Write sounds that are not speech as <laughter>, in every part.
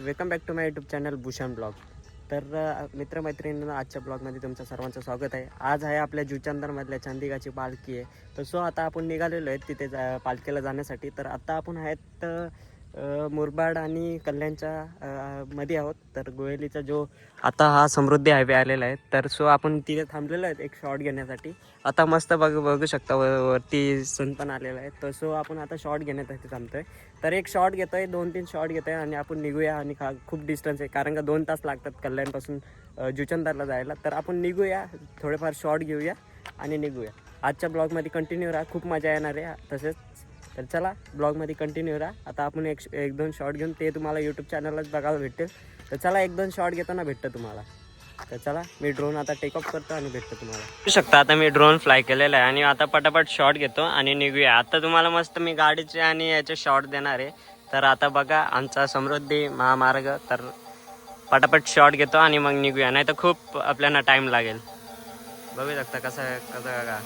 Welcome back to my YouTube channel Bhushan blog तर अ, आजच्या ब्लॉगमध्ये तुमचं सर्वांचं स्वागत आहे. आज आहे आपल्या जुचंदरमधल्या चांदिगाची पालखी आहे. तर सो आता आपण निघालेलो आहे तिथे जा पालखीला जाण्यासाठी. तर आता आपण आहेत मुरबाड आणि कल्याणच्या मध्ये आहोत. तर गोयलीचा जो आता हा समृद्धी हायवे आलेला आहे तर सो आपण तिथे थांबलेलो आहेत एक शॉट घेण्यासाठी. आता मस्त बघ बघू शकता व- वरती सण पण आलेला आहे. तर सो आपण आता शॉट घेण्यासाठी थांबतोय. तर एक शॉट घेतोय दोन तीन शॉट घेतोय आणि आपण निघूया आणि खा खूप डिस्टन्स आहे. कारण का दोन तास लागतात कल्याणपासून जुचंदारला जायला. तर आपण निघूया थोडेफार शॉट घेऊया आणि निघूया. आजच्या ब्लॉगमध्ये कंटिन्यू राहा. खूप मजा येणार आहे. तसेच तर चला ब्लॉगमध्ये कंटिन्यू राहा आता आपण एक एक दोन शॉट घेऊन ते तुम्हाला यूट्यूब चॅनललाच बघायला भेटेल तर चला एक दोन शॉट घेताना भेटतं तुम्हाला. तर चला मी ड्रोन आता टेक ऑफ करतो आणि भेटतो तुम्हाला. शकता आता मी ड्रोन फ्लाय केलेला आहे आणि आता पटापट शॉट घेतो आणि निघूया. आता तुम्हाला मस्त मी गाडीचे आणि याचे शॉट देणार आहे. तर आता बघा आमचा समृद्धी महामार्ग. तर पटापट शॉट घेतो आणि मग निघूया. नाही तर खूप आपल्याला टाईम लागेल. बघू शकता कसं कसं का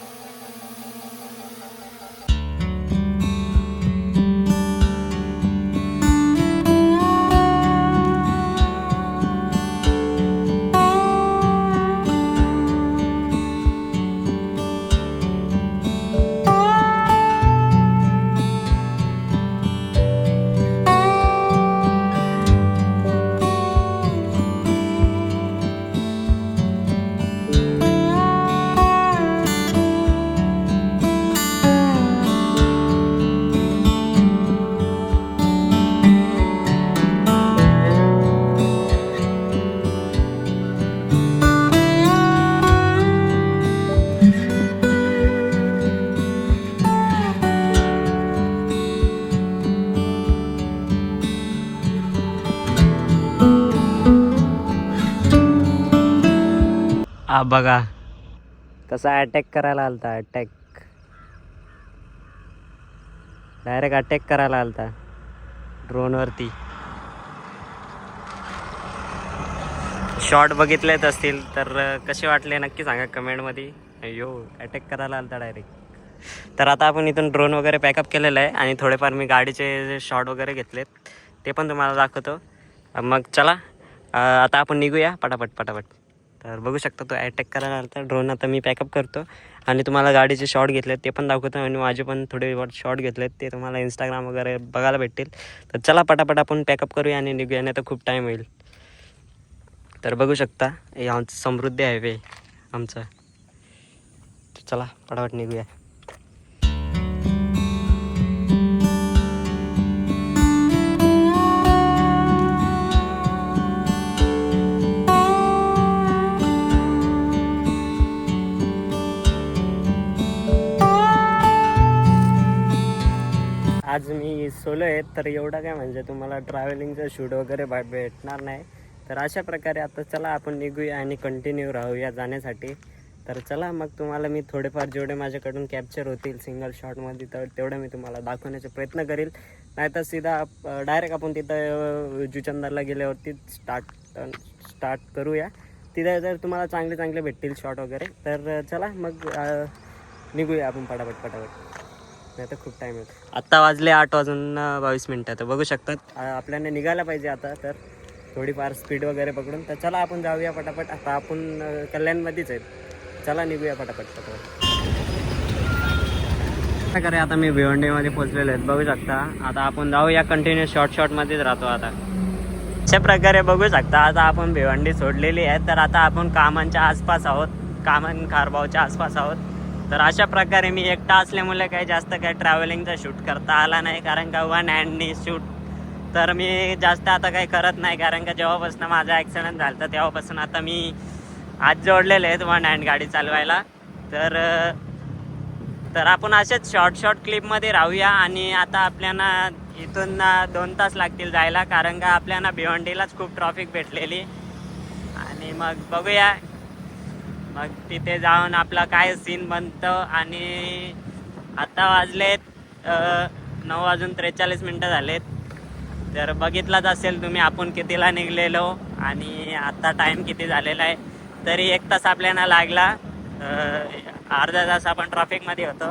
हा बघा. कसा अटॅक करायला आलता अटॅक डायरेक्ट अटॅक करायला आलता ड्रोनवरती शॉट बघितलेत असतील तर कसे वाटले नक्की सांगा कमेंटमध्ये अयो अटॅक करायला आलता डायरेक्ट तर आता आपण इथून ड्रोन वगैरे पॅकअप केलेलं आहे आणि थोडेफार मी गाडीचे शॉट वगैरे घेतलेत ते पण तुम्हाला दाखवतो. मग चला आता आपण निघूया. पटापट पटापट. तर बघू शकता तो अटॅक करायला आला तर ड्रोन आता मी पॅकअप करतो. आणि तुम्हाला गाडीचे शॉट घेतलेत ते पण दाखवतो. आणि माझे पण थोडे शॉट घेतलेत ते तुम्हाला इंस्टाग्राम वगैरे बघायला भेटतील. तर चला पटापट आपण पॅकअप करूया आणि निघूया नाही तर खूप टाईम होईल. तर बघू शकता हे आमचं समृद्धी हायवे आमचं. चला पटापट निघूया. आज मी सोलो आहे तर एवढं काय म्हणजे तुम्हाला ट्रॅव्हलिंगचं शूट वगैरे भेटणार नाही. तर अशा प्रकारे आता चला आपण निघूया आणि कंटिन्यू राहूया जाण्यासाठी. तर चला मग तुम्हाला मी थोडेफार जेवढे माझ्याकडून कॅप्चर होतील सिंगल शॉटमध्ये तर तेवढं मी तुम्हाला दाखवण्याचा प्रयत्न करेल. नाहीतर सीधा डायरेक्ट आपण तिथं अ, जुचंदरला गेल्यावरती स्टार्ट स्टार्ट करूया. तिथे जर तुम्हाला चांगले चांगले भेटतील शॉट वगैरे तर चला मग निघूया आपण पटापट पटापट. नाही तर खूप टाईम आहे आत्ता वाजले आठ वाजून बावीस मिनटं तर बघू शकतात. आपल्याला निघायला पाहिजे आता तर थोडीफार स्पीड वगैरे पकडून. तर चला आपण जाऊया पटापट. आता आपण कल्याणमध्येच आहेत. चला निघूया पटापट पटापट. काय करे आता मी भिवंडीमध्ये पोहोचलेलो आहेत बघू शकता. आता आपण जाऊया कंटिन्यू शॉर्ट शॉर्टमध्येच राहतो आता. अशा प्रकारे बघू शकता. आता आपण भिवंडी सोडलेली आहे. तर आता आपण कामांच्या आसपास आहोत. कामन खारबावच्या आसपास आहोत. तर अशा प्रकारे मी एकटा असल्यामुळे काही जास्त काही ट्रॅव्हलिंगचा शूट करता आला नाही. कारण का वन हँडनी शूट तर मी जास्त आता काही करत नाही. कारण का जेव्हापासून माझा ॲक्सिडेंट झाला तर तेव्हापासून आता मी आज जोडलेले आहेत वन हँड गाडी चालवायला. तर तर आपण असेच शॉर्ट शॉर्ट क्लिपमध्ये राहूया आणि आता आपल्याला इथून ना दोन तास लागतील जायला. कारण का आपल्याला भिवंडीलाच खूप ट्रॉफिक भेटलेली. आणि मग बघूया मग तिथे जाऊन आपला काय सीन बनतं आणि आता वाजलेत नऊ वाजून त्रेचाळीस मिनटं झालेत. तर बघितलाच असेल तुम्ही आपण कितीला निघलेलो आणि आता टाईम किती झालेला आहे. तरी एक तास आपल्याला लागला. अर्धा तास आपण ट्रॉफिकमध्ये होतो.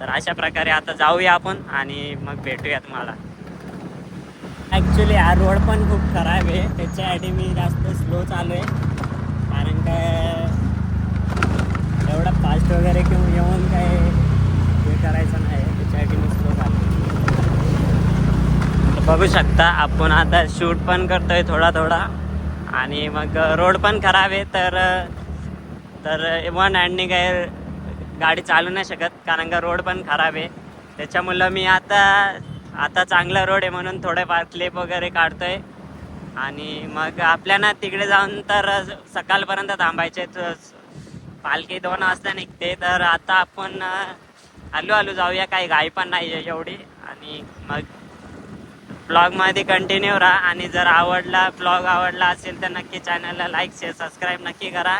तर अशा प्रकारे आता जाऊया आपण आणि मग भेटूया तुम्हाला. ॲक्च्युली हा रोड पण खूप खराब आहे. त्याच्यासाठी मी जास्त स्लो चालू आहे. कारण काय एवढा फास्ट वगैरे किंवा येऊन काय हे करायचं नाही त्याच्यासाठी मी स्लो बघू शकता आपण आता शूट पण करतोय थोडा थोडा. आणि मग रोड पण खराब आहे तर तर वन हँडनी काय गाडी चालू नाही शकत कारण का रोड पण खराब आहे. त्याच्यामुळं मी आता आता चांगला रोड आहे म्हणून थोडेफार क्लिप वगैरे काढतोय. आणि मग आपल्याला तिकडे जाऊन तर सकाळपर्यंत थांबायचे पालखी दोन वाजता निघते तर आता आपण हलू हलू जाऊया. काही घाई पण नाही आहे एवढी. आणि मग ब्लॉगमध्ये कंटिन्यू राहा. आणि जर आवडला ब्लॉग आवडला असेल तर नक्की चॅनलला लाईक शेअर सबस्क्राईब नक्की करा.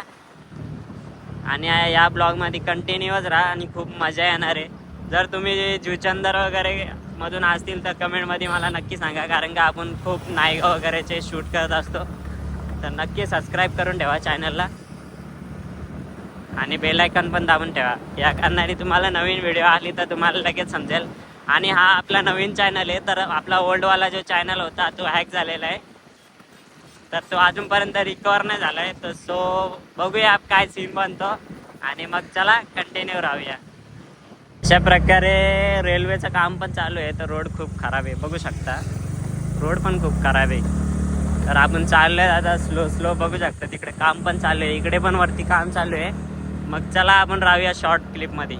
आणि या ब्लॉगमध्ये कंटिन्यूच राहा आणि खूप मजा येणार आहे. जर तुम्ही जुचंदर वगैरे मधून असतील तर कमेंटमध्ये मला नक्की सांगा. कारण का आपण खूप नायगा वगैरेचे शूट करत असतो. तर नक्की सबस्क्राईब करून ठेवा चॅनलला आणि बेल आयकॉन पण दाबून ठेवा. या कारणाने तुम्हाला नवीन व्हिडिओ आली तर तुम्हाला लगेच समजेल. आणि हा आपला नवीन चॅनल आहे तर आपला ओल्डवाला जो चॅनल होता तो हॅक झालेला आहे. तर तो अजूनपर्यंत रिकवर नाही झाला आहे तर सो बघूया आप काय सीन बनतो. आणि मग चला कंटिन्यू राहूया. अशा प्रकारे रेल्वेचं काम पण चालू आहे तर रोड खूप खराब आहे. बघू शकता. रोड पण खूप खराब आहे. तर आपण चाललोय आता स्लो स्लो बघू शकता. तिकडे काम पण चालू आहे. इकडे पण वरती काम चालू आहे. मग चला आपण राहूया शॉर्ट क्लिपमध्ये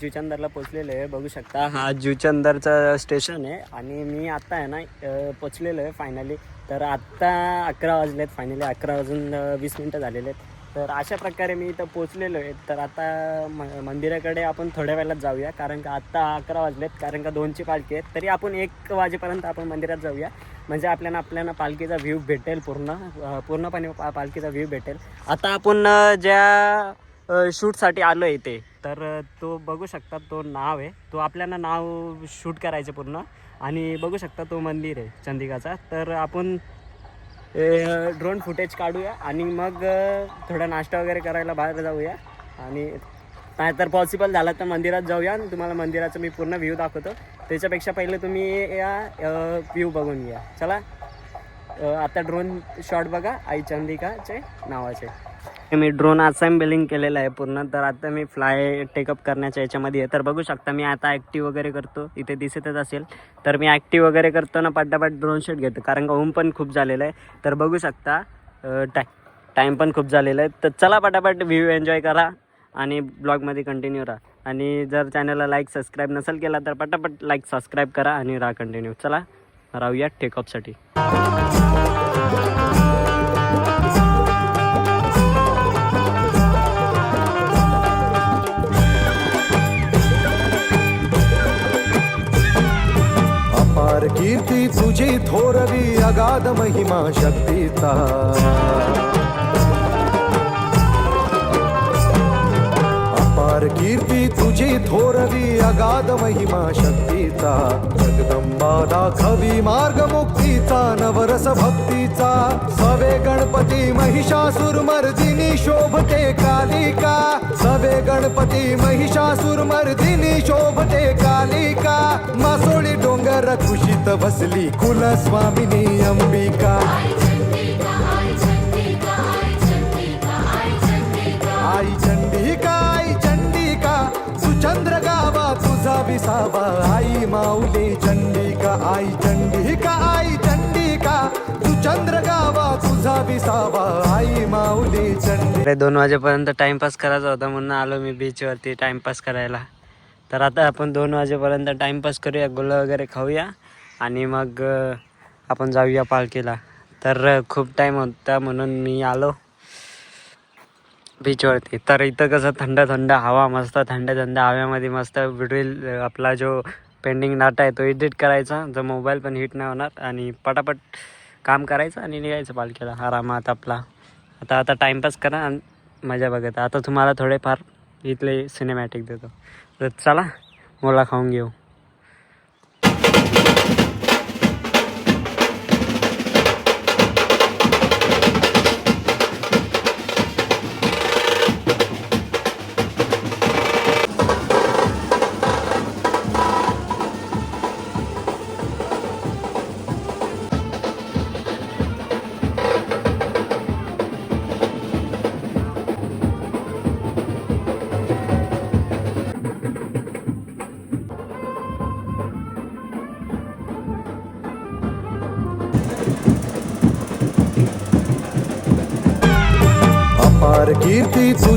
जुचंदरला पोचलेलो आहे बघू शकता. हा जुचंदरचं स्टेशन आहे आणि मी आत्ता आहे ना पोचलेलो आहे फायनली तर आत्ता अकरा वाजलेत फायनली अकरा वाजून वीस मिनटं झालेले आहेत. तर अशा प्रकारे मी इथं पोचलेलो आहे. तर आता म मंदिराकडे आपण थोड्या वेळात जाऊया. कारण का आत्ता अकरा वाजलेत कारण का दोनची पालखी आहेत. तरी आपण एक वाजेपर्यंत आपण मंदिरात जाऊया. म्हणजे आपल्याला आपल्याला पालखीचा व्ह्यू भेटेल पूर्ण. पूर्णपणे पा पालखीचा व्ह्यू भेटेल. आता आपण ज्या शूटसाठी आलो आहे इथे तर तो बघू शकता तो नाव आहे. तो आपल्याला नाव शूट करायचं पूर्ण. आणि बघू शकता तो मंदिर आहे चंदिकाचा. तर आपण ड्रोन फुटेज काढूया आणि मग थोडा नाश्ता वगैरे करायला बाहेर जाऊया. आणि नाहीतर पॉसिबल झालं तर मंदिरात जाऊया आणि तुम्हाला मंदिराचं मी पूर्ण व्ह्यू दाखवतो. त्याच्यापेक्षा पहिले तुम्ही या व्ह्यू बघून घ्या. चला. आता ड्रोन शॉट बघा. आई चंदिकाचे नावाचे. मी ड्रोन असेंबलिंग केलेलं आहे पूर्ण. तर आता मी फ्लाय टेकअप करण्याच्या याच्यामध्ये आहे. तर बघू शकता मी आता ॲक्टिव्ह वगैरे करतो. इथे दिसतच असेल. तर मी ॲक्टिव्ह वगैरे करतो ना पटापट ड्रोन शॉट घेतो. कारण का ऊन पण खूप झालेलं आहे. तर बघू शकता टाय टाईम पण खूप झालेला आहे. तर चला पटापट व्ह्यू एन्जॉय करा आणि ब्लॉगमध्ये कंटिन्यू राहा. आणि जर चॅनलला लाईक सबस्क्राईब नसेल केला तर पटापट लाईक सबस्क्राईब करा आणि राहा कंटिन्यू चला राहूया टेकअपसाठी तुझी थोरवी अगाध महिमा शक्तीचा अपार कीर्ती तुझी थोरवी अगाध महिमा शक्तीचा जगदंबा दाखवी मार्ग मुक्तीचा नवरस भक्तीचा. सवे गणपती महिषासुर मर्दिनी शोभते कालिका. सवे गणपती महिषासुर मर्दिनी शोभते कालिका. मासोळी डोंगर खुशीत बसली कुलस्वामिनी अंबिका. आई सुचंद्र गावा तुझा विसावा. आई माऊली चंडिका आई चंडिका आई चंडिका. सुचंद्र गावा तुझा विसावा. आई माऊली चंडिका. अरे दोन वाजेपर्यंत टाइमपास करायचा होता म्हणून आलो मी बीचवरती टाइमपास करायला. तर आता आपण दोन वाजेपर्यंत टाइमपास करूया गुलं वगैरे खाऊया आणि मग आपण जाऊया पालखीला. तर खूप टाईम होता म्हणून मी आलो. बीचवरती तर इथं कसं थंड थंड हवा मस्त थंड थंड हव्यामध्ये मस्त व्हिडिओ आपला जो पेंडिंग डाटा आहे तो एडिट करायचा. जो मोबाईल पण हिट नाही होणार आणि पटापट काम करायचं आणि निघायचं पालखीला. आरामात आपला. आता आता टाईमपास करा आणि मजा बघत. आता तुम्हाला थोडेफार इथले सिनेमॅटिक देतो. तर चला मोला खाऊन घेऊ.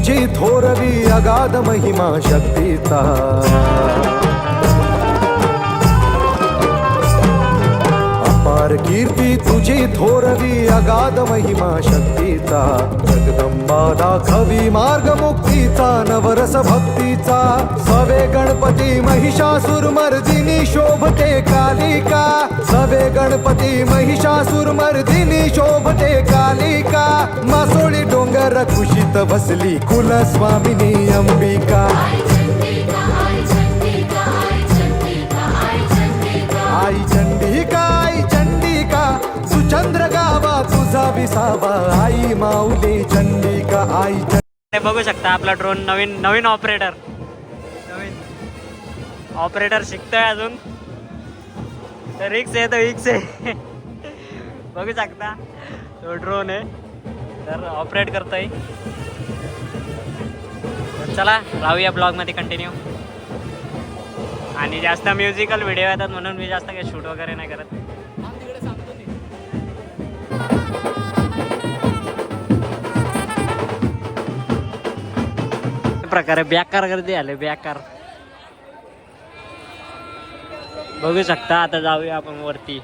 तुझी थोरवी अगाध महिमा शक्तीचा. अपार कीर्ती तुझी थोरवी अगाध महिमा शक्तीचा. जगदंबा दाखवी मार्ग मुक्तीचा नवरस भक्तीचा. सवे गणपती महिषासुर मर्दिनी शोभते कालिका. सवे गणपती महिषासुर मर्दिनी शोभते कालिका. मासोळी डोंगर खुशीत बसली कुलस्वामिनी अंबिका. आई चंडिका आई चंडिका आई सुचंद्र गावा तुझा विसावा. आई माऊली चंडिका आई चंडिका. हे बघू शकता आपला ड्रोन नवीन नवीन ऑपरेटर नवीन ऑपरेटर शिकतोय अजून. तर रिक्स आहे तर रिक्स आहे. <laughs> बघू शकता. तो ड्रोन आहे. तर ऑपरेट करतोय. तर चला राहूया ब्लॉगमध्ये कंटिन्यू आणि जास्त म्युझिकल व्हिडिओ येतात म्हणून मी जास्त काही शूट वगैरे नाही करत. प्रकारे बॅकार गर्दी आले बॅकार. बघू शकता आता जाऊया आपण वरती.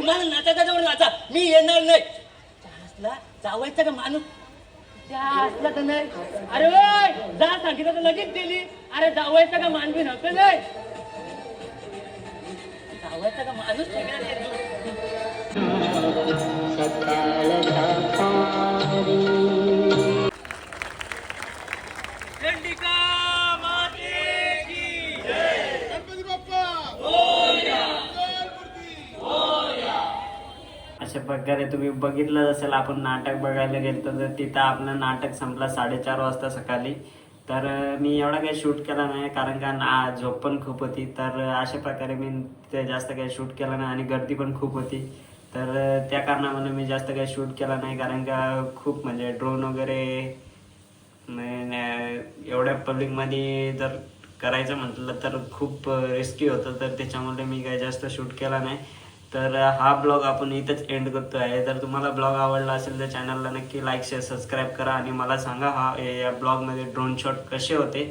तुम्हाला नाचा त्याच्यावर नाचा. मी येणार नाही. असला जावायचा का माणूस? त्या असला तर नाही. अरे जा सांगितलं तर लगेच दिली अरे जावायचा का मानवी नव्हतं नाही. जावायचा का माणूस? ठेकणार तुम्ही बघितलं असेल आपण नाटक बघायला गेलो तर तिथं आपलं नाटक संपला साडेचार वाजता सकाळी. तर मी एवढा काही शूट केला नाही कारण का ना झोप पण खूप होती. तर अशा प्रकारे मी ते जास्त काही शूट केला नाही आणि गर्दी पण खूप होती. तर त्या कारणामुळे मी जास्त काही शूट केला नाही कारण का खूप म्हणजे ड्रोन वगैरे एवढ्या पब्लिकमध्ये जर करायचं म्हटलं तर खूप रिस्की होतं. तर त्याच्यामुळे मी काही जास्त शूट केला नाही. तर हा ब्लॉग आपण इथंच एंड करतो आहे जर तुम्हाला ब्लॉग आवडला असेल तर चॅनलला नक्की लाईक शेअर सबस्क्राईब करा आणि मला सांगा हा या ब्लॉगमध्ये ड्रोन शॉट कसे होते.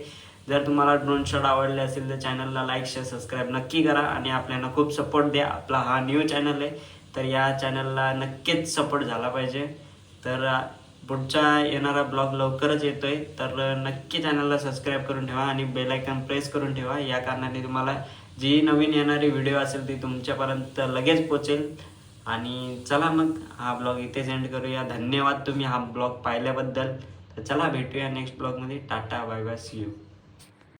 जर तुम्हाला ड्रोन शॉट आवडले असेल तर चॅनलला लाईक शेअर सबस्क्राईब नक्की करा आणि आपल्याला खूप सपोर्ट द्या. आपला हा न्यू चॅनल आहे. तर या चॅनलला नक्कीच सपोर्ट झाला पाहिजे. तर पुढचा येणारा ब्लॉग लवकरच येतोय. तर नक्की चॅनलला सबस्क्राईब करून ठेवा आणि बेल आयकॉन प्रेस करून ठेवा. या कारणाने तुम्हाला जी नवीन येणारी व्हिडिओ असेल ती तुमच्यापर्यंत लगेच पोचेल. आणि चला मग हा ब्लॉग इथेच एंड करूया. धन्यवाद तुम्ही हा ब्लॉग पाहिल्याबद्दल. तर चला भेटूया नेक्स्ट ब्लॉगमध्ये tata bye bye see you